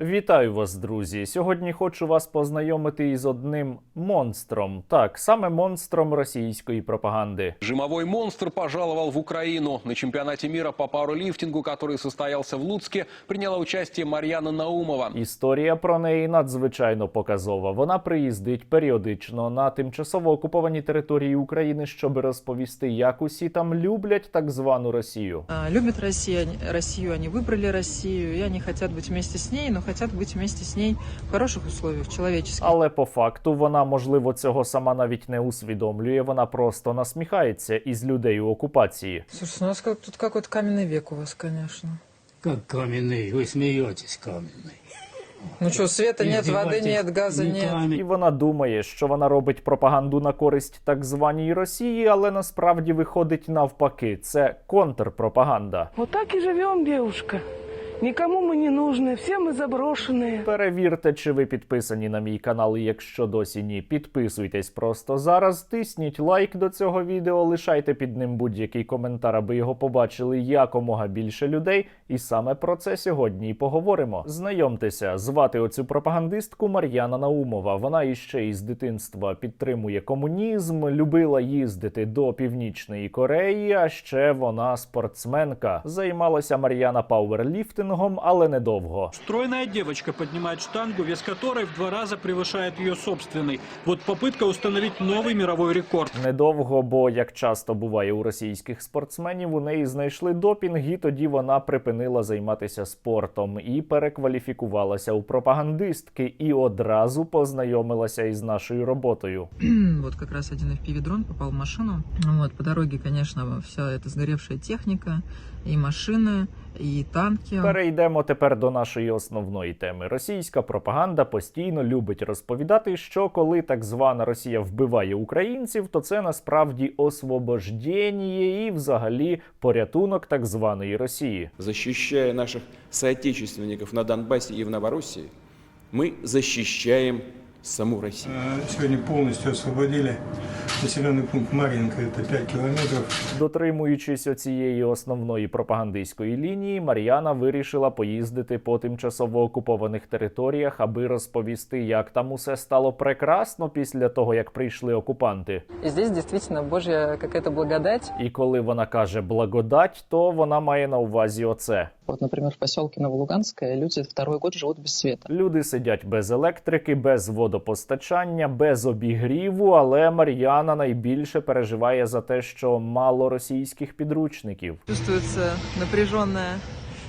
Вітаю вас, друзі! Сьогодні хочу вас познайомити із одним монстром. Так, саме монстром російської пропаганди. Жимовой монстр пожаловал в Украину. На чемпионате мира по пауэрлифтингу, который состоялся в Луцке, приняла участие Марьяна Наумова. Історія про неї надзвичайно показова. Вона приїздить періодично на тимчасово окуповані території України, щоб розповісти, як усі там люблять так звану Росію. А, Любят Россию, они- Россию, они выбрали Россию, и они хотят быть вместе с ней, но хотят быть вместе с ней в хороших условиях, человеческих. Але по факту вона, можливо, цього сама навіть не усвідомлює. Вона просто насміхається із людей у окупації. Слушай, ну у нас как, тут какой-то каменный век у вас, конечно. Как каменный? Вы смеетесь, каменный. Ну что, света нет, воды Издеваетесь? нет, газа Не нет. камень. І вона думає, що вона робить пропаганду на користь так званій Росії, але насправді виходить навпаки. Це контрпропаганда. Вот так и живем, девушка. Никому мы не нужны, все мы заброшенные. Перевірте, чи ви підписані на мій канал. і Якщо досі ні, підписуйтесь просто зараз. Тисніть лайк до цього відео, лишайте під ним будь-який коментар, аби його побачили якомога більше людей. І саме про це сьогодні і поговоримо. Знайомтеся, звати оцю пропагандистку Мар'яна Наумова. Вона іще із дитинства підтримує комунізм, любила їздити до північної Кореї. А ще вона спортсменка. Займалася Мар'яна пауерліфтингом, але недовго. Стройная девочка поднимает штангу, вес которой в два раза превышает ее собственный. Вот попытка установить новый мировой рекорд. Недовго, бо як часто буває у російських спортсменів, у неї знайшли допінг, і тоді вона припинила займатися спортом і перекваліфікувалася у пропагандистки і одразу познайомилася із нашою роботою. вот как раз один FPV-дрон попал в машину. Вот, по дороге, конечно, вся эта сгоревшая техника, и машины, и танки. Перейдемо тепер до нашої основної теми. Російська пропаганда постійно любить розповідати, що коли так звана Росія вбиває українців, то це насправді освобождення і взагалі порятунок так званої Росії. защищая наших соотечественников на Донбассе и в Новороссии, мы защищаем саму Россию. Э, Сегодня полностью освободили населенный пункт Марьинка, это 5 километров. Дотримуючись оцієї основної пропагандистської лінії, Мар'яна вирішила поїздити по тимчасово окупованих територіях, аби розповісти, як там усе стало прекрасно після того, як прийшли окупанти. И здесь действительно божья какая-то благодать. І коли вона каже благодать, то вона має на увазі оце. Вот, например, в поселке Новолуганское люди второй год живут без света. Люди сидять без електрики, без водопостачання, без обігріву, але Мар'яна найбільше переживає за те, що мало російських підручників. Чувствується напряженная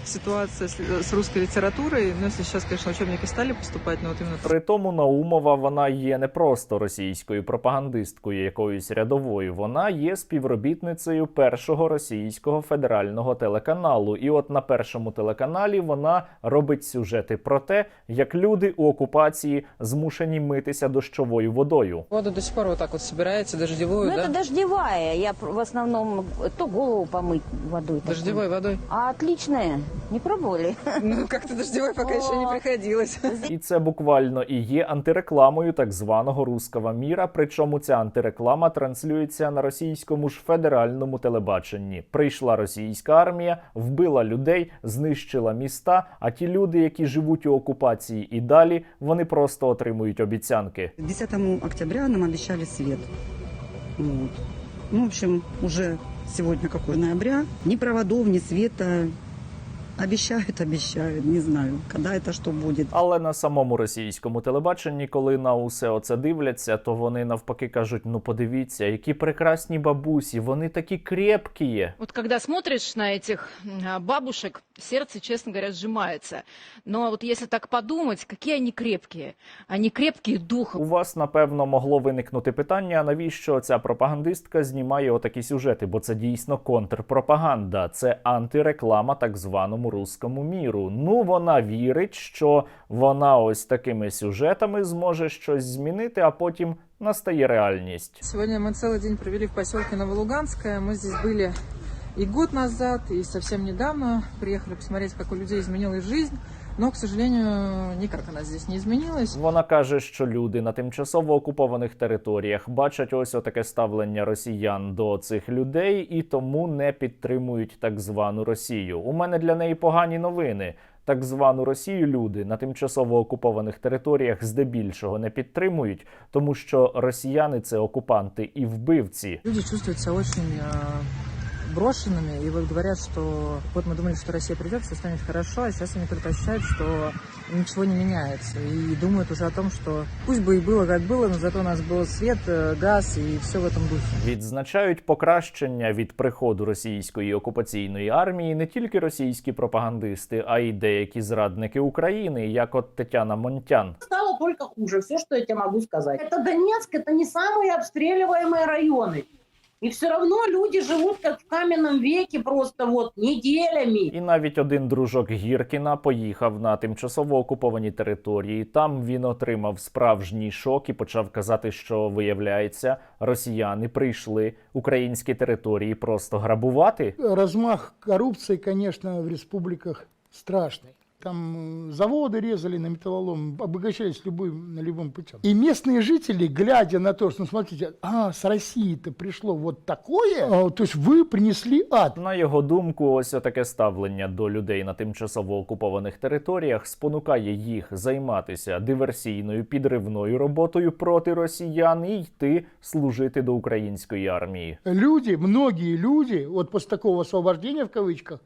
ситуация с, с русской литературой. Ну, если сейчас, конечно, учебники стали поступать, но вот именно При тому Наумова вона є не просто російською пропагандисткою якоюсь рядовою. Вона є співробітницею першого російського федерального телеканалу. І от на першому телеканалі вона робить сюжети про те, як люди у окупації змушені митися дощовою водою. воду до сих пор вот так вот собираете, дождевую, Ну, да? это дождевая. Я пр- в основном то голову помыть водой. такой. Дождевой водой. А отличная. Не пробовали? Ну, как-то дождевой пока еще не приходилось. І це буквально і є антирекламою так званого руского міра. Причому ця антиреклама транслюється на російському ж федеральному телебаченні. Прийшла російська армія, вбила людей, знищила міста. А ті люди, які живуть у окупації і далі, вони просто отримують обіцянки. 10 октября нам обещали свет. Вот. Ну, в общем, уже сегодня какой ноября. Ни проводов, ни света. Обещают, обещают. Не знаю, когда это что будет. Але на самому російському телебаченні, коли на усе оце дивляться, то вони навпаки кажуть: ну подивіться, які прекрасні бабусі, вони такі крепкі. Вот когда смотришь на этих а, бабушек, сердце, честно говоря, сжимается. Но вот если так подумать, какие они крепкие. Они крепкие духом. У вас напевно могло виникнути питання, навіщо ця пропагандистка знімає отакі сюжети? Бо це дійсно контрпропаганда, це антиреклама так званому руському міру. Ну вона вірить, що вона ось такими сюжетами зможе щось змінити, а потім настає реальність. Сегодня мы целый день провели в поселке Новолуганское. Мы здесь были и год назад, и совсем недавно. Приехали посмотреть, как у людей изменилась жизнь. Но, к сожалению, никак она здесь не изменилась. Вона каже, що люди на тимчасово окупованих територіях бачать ось отаке ставлення росіян до цих людей і тому не підтримують так звану Росію. У мене для неї погані новини. Так звану Росію люди на тимчасово окупованих територіях здебільшого не підтримують, тому що росіяни це окупанти і вбивці. Люди чувствуют себя очень э, брошенными, и вот говорят, что вот мы думали, что Россия придет, все станет хорошо, а сейчас они только ощущают, что ничего не меняется, и думают уже о том, что пусть бы и было как было, но зато у нас был свет, э, газ и все в этом духе. Відзначають покращення від приходу російської окупаційної армії не тільки російські пропагандисти, а й деякі зрадники України, як от Тетяна Монтян. стало только хуже. Все, что я тебе могу сказать. Это Донецк, это не самые обстреливаемые районы. И все равно люди живут как в каменном веке просто вот неделями. І навіть один дружок Гіркіна поїхав на тимчасово окуповані території. Там він отримав справжній шок і почав казати, що виявляється, росіяни прийшли українські території просто грабувати. Размах коррупции, конечно, в республиках страшный Там э, заводы резали на металлолом, обогащались любым, на любым путем. И местные жители, глядя на то, что, ну, смотрите, а, с России-то пришло вот такое, а, то есть вы принесли ад. На його думку, ось таке ставлення до людей на тимчасово окупованих територіях спонукає їх займатися диверсійною підривною роботою проти росіян і йти служити до української армії. Люди, многие люди, вот после такого освобождения в кавычках,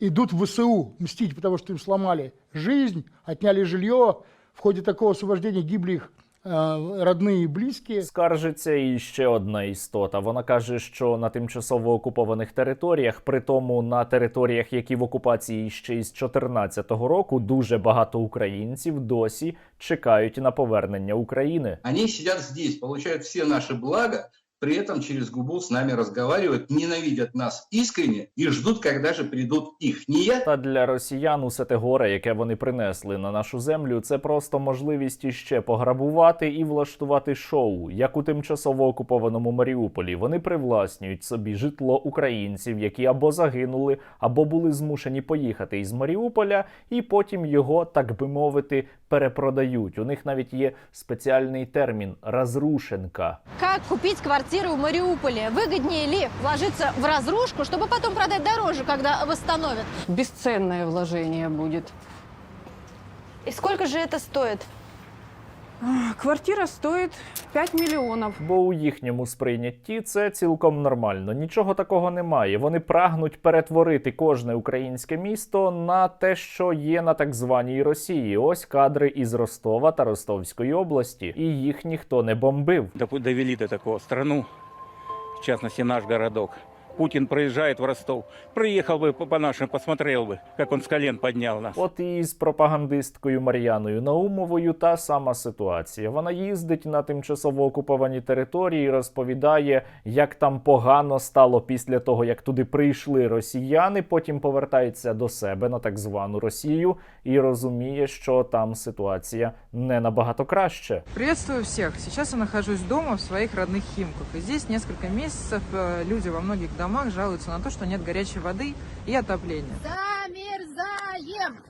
идут в ВСУ мстить, потому что им сломали жизнь, отняли жилье. В ходе такого освобождения гибли их э, родные и близкие. Скаржиться і ще одна істота. Вона каже, що на тимчасово окупованих територіях, при тому на територіях, які в окупації ще із 2014 року, дуже багато українців досі чекають на повернення України. Они сидят здесь, получают все наши блага, при этом через губу с нами разговаривают, ненавидят нас искренне и ждут, когда же придут ихние. Та для росіян усе те горе, яке вони принесли на нашу землю, це просто можливість іще пограбувати і влаштувати шоу, як у тимчасово окупованому Маріуполі. Вони привласнюють собі житло українців, які або загинули, або були змушені поїхати із Маріуполя, і потім його, так би мовити, перепродають. У них навіть є спеціальний термін розрушенка. Как купить квартиру в Мариуполе? Выгоднее ли вложиться в разрушку, чтобы потом продать дороже, когда восстановят? Бесценное вложение будет. И сколько же это стоит? Квартира стоит 5 миллионов. Бо у їхньому сприйнятті це цілком нормально. Нічого такого немає. Вони прагнуть перетворити кожне українське місто на те, що є на так званій Росії. Ось кадри із Ростова та Ростовської області, і їх ніхто не бомбив. довели до такого страну, в частности наш городок. Путин проезжает в Ростов. Приехал бы по- по нашим, посмотрел бы, как он с колен поднял нас. От і з пропагандисткою Мар'яною Наумовою та сама ситуація. Вона їздить на тимчасово окуповані території, і розповідає, як там погано стало після того, як туди прийшли росіяни. Потім повертається до себе на так звану Росію і розуміє, що там ситуація не набагато краще. Приветствую всех. Сейчас я нахожусь дома в своих родных Химках. И здесь несколько месяцев э, люди во многих домах жалуются на то, что нет горячей воды и отопления.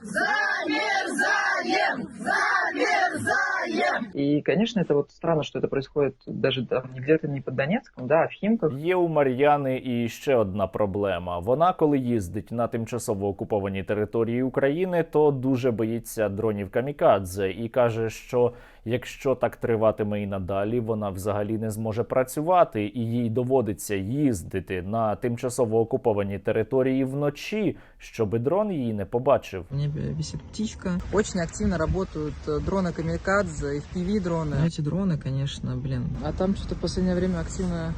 Замерзаем! Замерзаем! И, конечно, это вот странно, что это происходит даже там не где-то не под Донецком, да, а в Химках. Є у Мар'яни і ще одна проблема. Вона, коли їздить на тимчасово окуповані території України, то дуже боїться дронів камікадзе і каже, що якщо так триватиме і надалі, вона взагалі не зможе працювати, і їй доводиться їздити на тимчасово окуповані території вночі, щоби дрон її не побачив. В небе висит птичка. Очень активно работают э, дроны Камикадзе, FPV-дроны. Эти дроны, конечно, блин. А там что-то в последнее время активная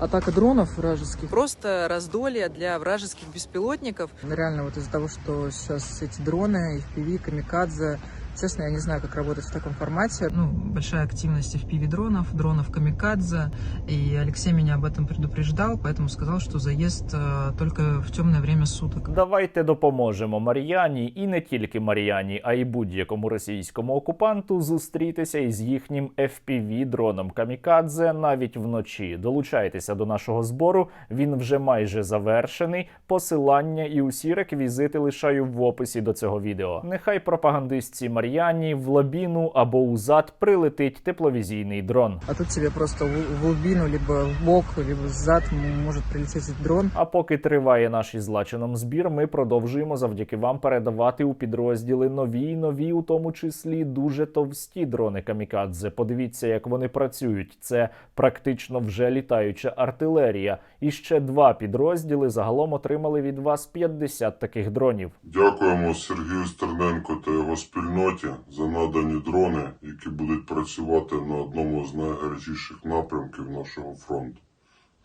атака дронов вражеских. Просто раздолье для вражеских беспилотников. Реально вот из-за того, что сейчас эти дроны, FPV, Камикадзе, Честно, я не знаю, как работать в таком формате. Ну, большая активность FPV-дронов, дронов Камикадзе. И Алексей меня об этом предупреждал, поэтому сказал, что заезд э, только в темное время суток. Давайте допоможемо Мар'яні і не тільки Мар'яні, а й будь-якому російському окупанту зустрітися із їхнім fpv дроном Камікадзе навіть вночі. Долучайтеся до нашого збору. Він вже майже завершений. Посилання і усі реквізити лишаю в описі до цього відео. Нехай пропагандистці Мар'яні, в лобіну або у зад прилетить тепловізійний дрон. А тут тебе просто в глубину, либо в бок, либо зад м- может прилететь дрон. А поки триває наш із злачином збір, ми продовжуємо завдяки вам передавати у підрозділи нові й нові, у тому числі дуже товсті дрони камікадзе. Подивіться, як вони працюють. Це практично вже літаюча артилерія. І ще два підрозділи загалом отримали від вас 50 таких дронів. Дякуємо Сергію Стерненко та його спільноті за надані дрони, які будуть працювати на одному з найгарячіших напрямків нашого фронту.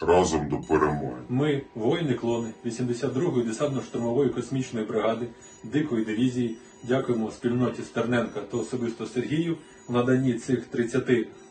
Разом до перемоги. Ми, воїни-клони 82-ї десантно-штурмової космічної бригади Дикої дивізії, дякуємо спільноті Стерненка та особисто Сергію в наданні цих 30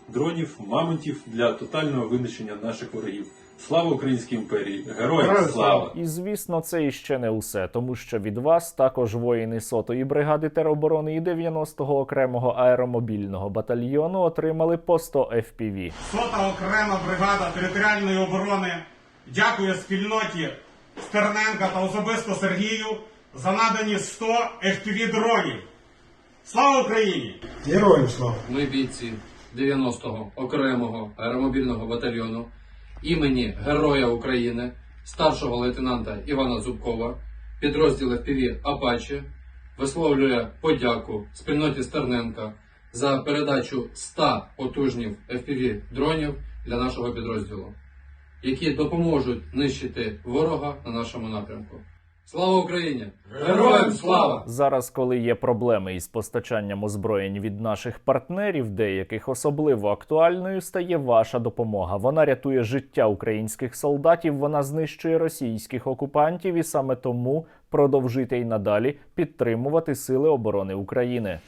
дронів, мамонтів для тотального винищення наших ворогів. Слава Українській імперії! Героям слава! І звісно, це іще не усе, тому що від вас також воїни сотої бригади тероборони і 90-го окремого аеромобільного батальйону отримали по 100 FPV. Сота окрема бригада територіальної оборони дякує спільноті Стерненка та особисто Сергію за надані 100 FPV дронів. Слава Україні! Героям слава! Ми бійці 90-го окремого аеромобільного батальйону імені Героя України, старшого лейтенанта Івана Зубкова, підрозділу FPV Апачі висловлює подяку спільноті Стерненка за передачу 100 потужнів FPV дронів для нашого підрозділу, які допоможуть нищити ворога на нашому напрямку. Слава Україні! Героям слава! Зараз, коли є проблеми із постачанням озброєнь від наших партнерів, деяких особливо актуальною стає ваша допомога. Вона рятує життя українських солдатів, вона знищує російських окупантів, і саме тому продовжуйте й надалі підтримувати сили оборони України.